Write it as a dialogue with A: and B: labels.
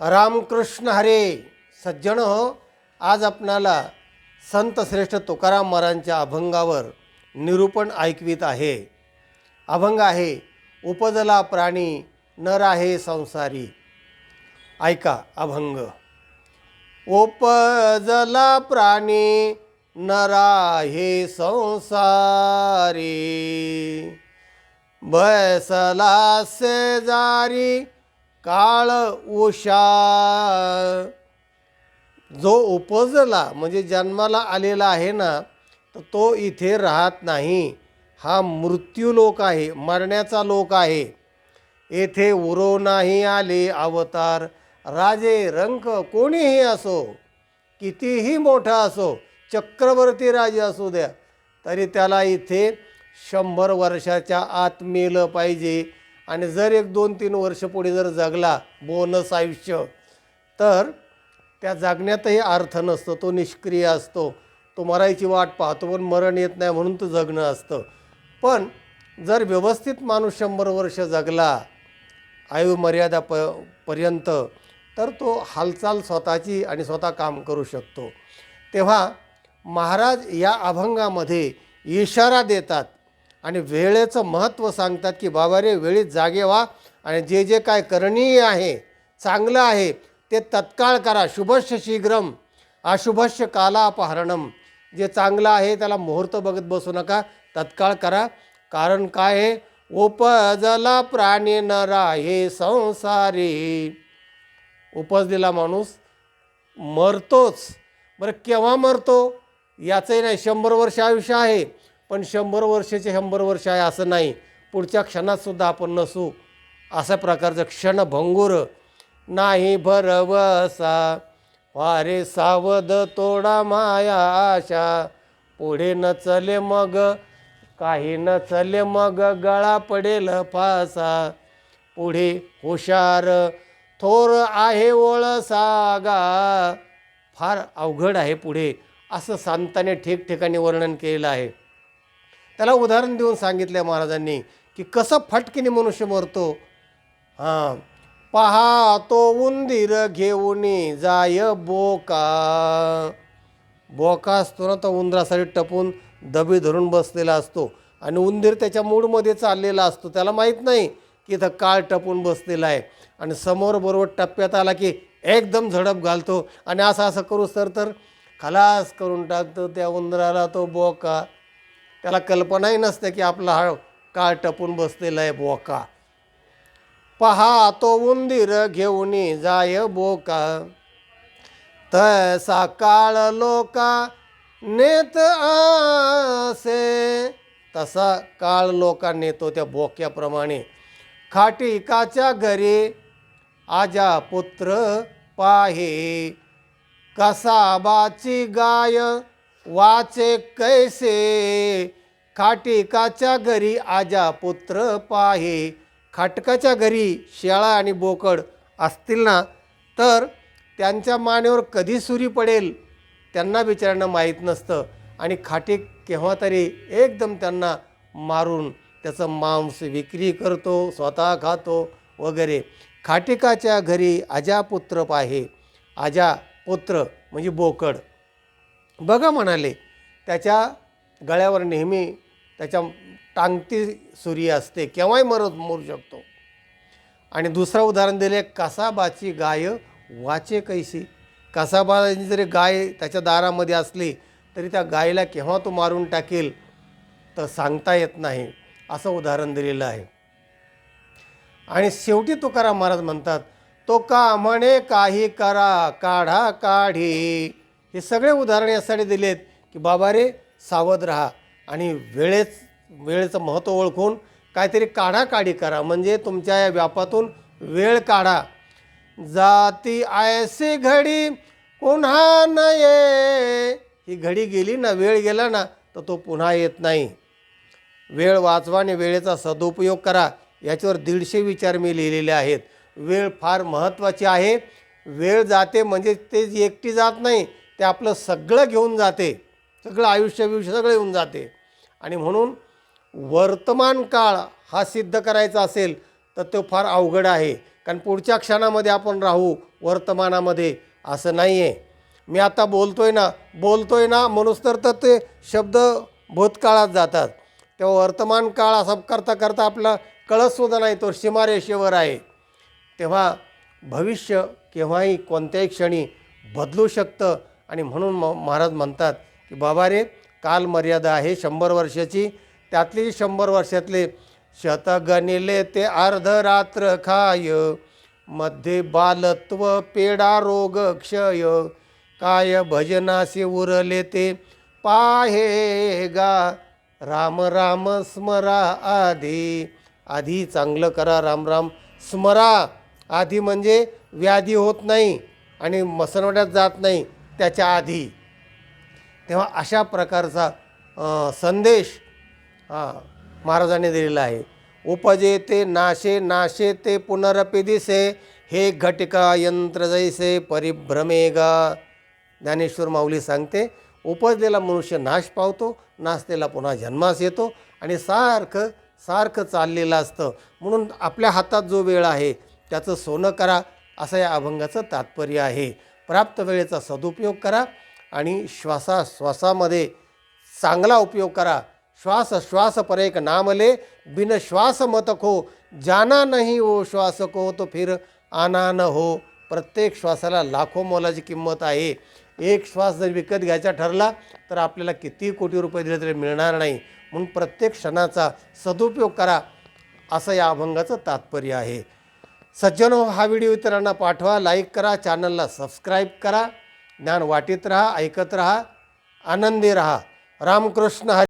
A: रामकृष्ण हरे सज्जन हो. आज आपणाला संत श्रेष्ठ तुकाराम महाराजांच्या अभंगावर निरूपण ऐकवित आहे. अभंग आहे उपजला प्राणी नर आहे संसारी. ऐका अभंग. उपजला प्राणी नरा हे संसारी. बसला शेजारी काळ उषा जो उपजला म्हणजे जन्माला आलेला आहे ना तर तो इथे राहत नाही. हा मृत्यू लोक आहे मरण्याचा लोक आहे. येथे उरो नाही आले अवतार. राजे रंक कोणीही असो कितीही मोठा असो चक्रवर्ती राजे असू द्या तरी त्याला इथे शंभर वर्षाच्या आत मेलं पाहिजे. आणि जर एक दोन तीन वर्ष पुढे जर जगला बोनस आयुष्य तर त्या जगण्यातही अर्थ नसतो. तो निष्क्रिय असतो. तो मरायची वाट पाहतो पण मरण येत नाही म्हणून तो जगणं असतं. पण जर व्यवस्थित माणूस शंभर वर्ष जगला आयु मर्यादा प पर्यंत तर तो हालचाल स्वतःची आणि स्वतः काम करू शकतो. तेव्हा महाराज या अभंगामध्ये इशारा देतात. आणि वेळेचं महत्त्व सांगतात की बाबा रे वेळीत जागे व्हा आणि जे जे काय करणीय आहे चांगलं आहे ते तत्काळ करा. शुभस्य शीघ्रम अशुभस्य कालापहरणम जे चांगलं आहे त्याला मुहूर्त बघत बसू नका. तत्काळ करा. कारण काय आहे? उपजला प्राणी नरा हे संसारी. उपजलेला माणूस. मरतोच. बरं केव्हा मरतो? याचंही नाही. शंभर वर्ष आयुष्य आहे. पण शंभर वर्षाचे शंभर वर्ष आहे असं नाही. पुढच्या क्षणातसुद्धा आपण नसू. अशा प्रकारचं क्षणभंगूर नाही भरवसा वारे सावध तोडा माया आशा. पुढे न चले मग काही न चले मग गळा पडेल फासा. पुढे हुशार थोर आहे ओळ सागा फार अवघड आहे पुढे. असं संताने ठिकठिकाणी वर्णन केलेलं आहे. त्याला उदाहरण देऊन सांगितलं महाराजांनी की कसं फटकीने मनुष्य मरतो. हां. पहा तो उंदीर घेऊन जाय बोका. बोका असतो ना तो उंदरासाठी टपून दबी धरून बसलेला असतो. आणि उंदीर त्याच्या मूडमध्ये चाललेला असतो. त्याला माहीत नाही की इथं काळ टपून बसलेला आहे. आणि समोर बरोबर टप्प्यात आला की एकदम झडप घालतो. आणि असं असं करू सर तर खलास करून टाकतो त्या उंदराला तो बोका. त्याला कल्पनाही नसते की आपला हा काळ टपून बसलेला आहे बोका. पहा तो उंदीर घेऊन जाय बोका. तसा काळ लोका नेत असे तसा काळ लोका नेतो त्या बोक्याप्रमाणे. खाटिकाच्या घरी आजा पुत्र पाहे. कसाबाची गाय वाचे कैसे? खाटिकाच्या घरी आजा पुत्र पाहे. खाटकाच्या घरी शेळा आणि बोकड असतील ना? तर त्यांच्या मानेवर कधी सुरी पडेल? त्यांना बिचाऱ्यांना माहीत नसतं. आणि खाटीक केव्हा तरी एकदम त्यांना मारून त्याचं मांस विक्री करतो स्वतः खातो वगैरे. खाटिकाच्या घरी आजापुत्र पाहे. आजा पुत्र म्हणजे बोकड. बघा म्हणाले त्याच्या गळ्यावर नेहमी त्याच्या टांगती सुरी असते केव्हाही मरत मरू शकतो. आणि दुसरं उदाहरण दिले कसाबाची गाय वाचे कैसी. कसाबाची जरी गाय त्याच्या दारामध्ये असली तरी त्या गायीला केव्हा तो मारून टाकेल तर सांगता येत नाही असं उदाहरण दिलेलं आहे. आणि शेवटी तुकाराम महाराज म्हणतात तो का म्हणे काही करा काढा काढी. हे सगळे उदाहरण यासाठी दिलेत की बाबा रे सावध राहा. आणि वेळेच वेळेचं महत्त्व ओळखून काहीतरी काढाकाढी करा. म्हणजे तुमच्या या व्यापातून वेळ काढा. जाती आयसी घडी पुन्हा न ये ही घडी गेली ना वेळ गेला ना तर तो पुन्हा येत नाही. वेळ वाचवा आणि वेळेचा सदुपयोग करा. याच्यावर दीडशे विचार मी लिहिलेले आहेत. वेळ फार महत्त्वाची आहे. वेळ जाते म्हणजे ते जी एकटी जात नाही ते आपलं सगळं घेऊन जाते. सगळं आयुष्य बियुष्य सगळं येऊन जाते. आणि म्हणून वर्तमान काळ हा सिद्ध करायचा असेल तर तो फार अवघड आहे. कारण पुढच्या क्षणामध्ये आपण राहू वर्तमानामध्ये असं नाही आहे मी आता बोलतो आहे ना बोलतो आहे ना म्हणूस तर तर ते शब्द भूतकाळात जातात. तेव्हा वर्तमान काळ असा करता करता आपला कळतसुद्धा नाही तो सीमारेषेवर आहे. तेव्हा भविष्य केव्हाही कोणत्याही क्षणी बदलू शकतं. आणि म्हणून म महाराज म्हणतात की बाबा रे कालमर्यादा आहे शंभर वर्षाची. त्यातली शंभर वर्षातले शतगणिले ते अर्धरात्र खाय. मध्ये बालत्व पेडा रोग क्षय. काय भजनासे उरले ते पाहे गा. राम राम स्मरा आधी. आधी चांगलं करा राम राम स्मरा आधी म्हणजे व्याधी होत नाही आणि मसनवड्यात जात नाही त्याच्या आधी. तेव्हा अशा प्रकारचा संदेश महाराजांनी दिलेला आहे. उपजे ते नाशे नाशे ते पुनरपि दिसे हे घटिका यंत्र जैसे परिभ्रमेगा. ज्ञानेश्वर माऊली सांगते उपजलेला मनुष्य नाश पावतो नाचलेला पुन्हा जन्मास येतो आणि सारखं सारखं चाललेलं असतं. म्हणून आपल्या हातात जो वेळ आहे त्याचं सोनं करा असं या अभंगाचं तात्पर्य आहे. प्राप्त वेळेचा सदुपयोग करा आणि श्वासाश्वासामध्ये चांगला उपयोग करा. श्वास श्वास पर एक नामले बिन श्वास मत खो. जाना नाही हो श्वास को तो फिर आना न हो. प्रत्येक श्वासाला लाखो मोलाची किंमत आहे. एक श्वास जर विकत घ्यायचा ठरला तर आपल्याला किती कोटी रुपये दिले तरी मिळणार नाही. म्हणून प्रत्येक क्षणाचा सदुपयोग करा. असं या अभंगाचं तात्पर्य आहे. सज्जनो हा व्हिडिओ इतरांना पाठवा. लाईक करा. चॅनलला सबस्क्राईब करा. ज्ञान वाटीत राहा ऐकत राहा आनंदी राहा. रामकृष्ण हरी